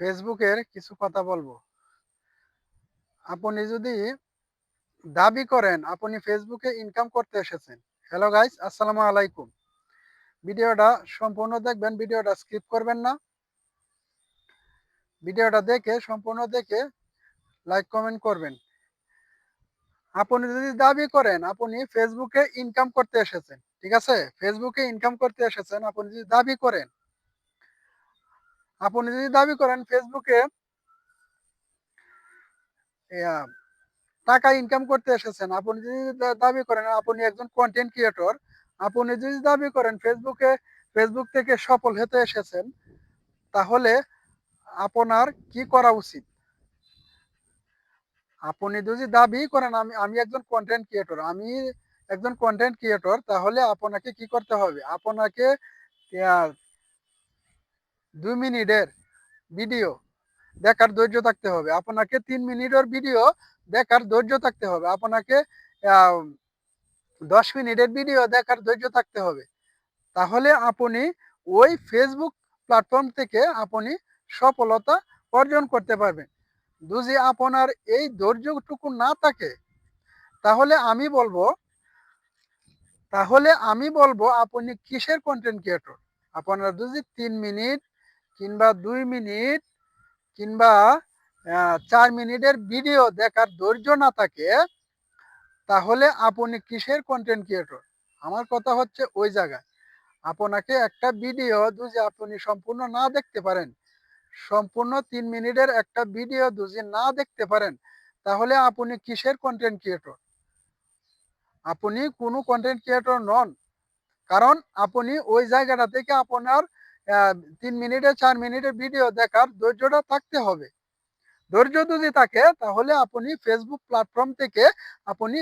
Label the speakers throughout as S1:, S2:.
S1: ফেসবুকের কিছু কথা বলব। আপনি যদি দাবি করেন, আপনি ফেসবুকে ইনকাম করতে এসেছেন। হ্যালো গাইস আসসালামু আলাইকুম। ভিডিওটা সম্পূর্ণ দেখবেন, ভিডিওটা স্কিপ করবেন না। ভিডিওটা দেখে, সম্পূর্ণ দেখে লাইক কমেন্ট করবেন। আপনি যদি দাবি করেন, আপনি ফেসবুকে ইনকাম করতে এসেছেন, ঠিক আছে? ফেসবুকে ইনকাম করতে এসেছেন, আপনি যদি দাবি করেন আপনি যদি দাবি করেন ফেসবুকে টাকা ইনকাম করতে এসেছেন, আপনি যদি দাবি করেন আপনি একজন কন্টেন্ট ক্রিয়েটর আপনি যদি দাবি করেন ফেসবুকে, ফেসবুক থেকে সফল হতে এসেছেন, তাহলে আপনার কি করা উচিত? আপনি যদি দাবি করেন আমি আমি একজন কন্টেন্ট ক্রিয়েটর আমি একজন কন্টেন্ট ক্রিয়েটর তাহলে আপনাকে কি করতে হবে? আপনাকে দুই মিনিটের ভিডিও দেখার ধৈর্য থাকতে হবে। আপনাকে তিন মিনিটের ভিডিও দেখার ধৈর্য থাকতে হবে। আপনাকে দশ মিনিটের ভিডিও দেখার ধৈর্য থাকতে হবে। তাহলে আপনি ওই ফেসবুক প্ল্যাটফর্ম থেকে আপনি সফলতা অর্জন করতে পারবেন। যদি আপনার এই ধৈর্যটুকু না থাকে, তাহলে আমি বলব, তাহলে আমি বলব আপনি কিসের কন্টেন্ট ক্রিয়েটর আপনার যদি তিন মিনিট কিংবা দুই মিনিট কিংবা চার মিনিটের ভিডিও দেখার ধৈর্য না থাকে, তাহলে আপনি কিসের কন্টেন্ট ক্রিয়েটর আমার কথা হচ্ছে ওই জায়গায়। আপনাকে একটা ভিডিও যদি আপনি সম্পূর্ণ না দেখতে পারেন, সম্পূর্ণ তিন মিনিটের একটা ভিডিও যদি না দেখতে পারেন, তাহলে আপনি কিসের কন্টেন্ট ক্রিয়েটর আপনি কোনো কন্টেন্ট ক্রিয়েটর নন। কারণ আপনি ওই জায়গাটা থেকে আপনার তিন মিনিটে, চার মিনিটের ভিডিও দেখার ধৈর্যটা থাকতে হবে। ধৈর্য যদি থাকে, তাহলে আপনি ফেসবুক প্ল্যাটফর্ম থেকে আপনি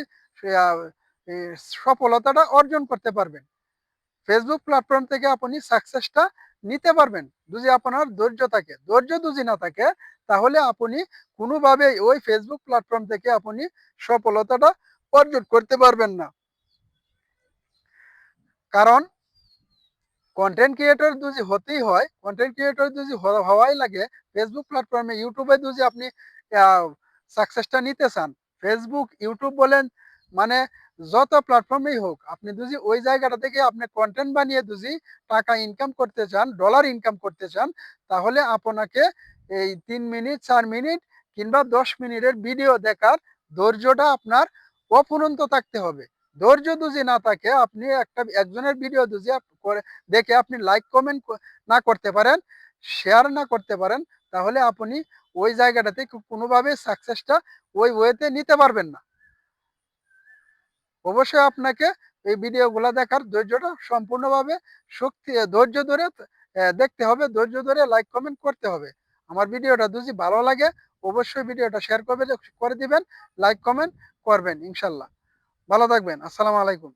S1: সফলতাটা অর্জন করতে পারবেন। ফেসবুক প্ল্যাটফর্ম থেকে আপনি সাকসেসটা নিতে পারবেন যদি আপনার ধৈর্য থাকে। ধৈর্য যদি না থাকে, তাহলে আপনি কোনোভাবেই ওই ফেসবুক প্ল্যাটফর্ম থেকে আপনি সফলতাটা অর্জন করতে পারবেন না। কারণ কন্টেন্ট ক্রিয়েটর যদি হতেই হয় কন্টেন্ট ক্রিয়েটর যদি হওয়াই লাগে ফেসবুক প্ল্যাটফর্মে ইউটিউবে যদি আপনি সাকসেসটা নিতে চান ফেসবুক ইউটিউব বলেন মানে যত প্ল্যাটফর্মেই হোক, আপনি যদি ওই জায়গাটা থেকে আপনি কন্টেন্ট বানিয়ে যদি টাকা ইনকাম করতে চান ডলার ইনকাম করতে চান, তাহলে আপনাকে এই তিন মিনিট চার মিনিট কিংবা দশ মিনিটের ভিডিও দেখার ধৈর্যটা আপনার অফুরন্ত থাকতে হবে। ধৈর্য যদি না থাকে, আপনি একটা, একজনের ভিডিও আপ- করে দেখে আপনি লাইক কমেন্ট না করতে পারেন শেয়ার না করতে পারেন, তাহলে আপনি ওই জায়গাটাতে কোনোভাবে সাকসেসটা ওই ওয়েতে নিতে পারবেন না। অবশ্যই আপনাকে এই ভিডিওগুলো দেখার ধৈর্যটা সম্পূর্ণভাবে শক্তি ধৈর্য ধরে দেখতে হবে, ধৈর্য ধরে লাইক কমেন্ট করতে হবে। আমার ভিডিওটা যদি ভালো লাগে, অবশ্যই ভিডিওটা শেয়ার করবে করে দিবেন লাইক কমেন্ট করবেন, ইনশাল্লাহ। ভালো থাকবেন, আসসালামু আলাইকুম।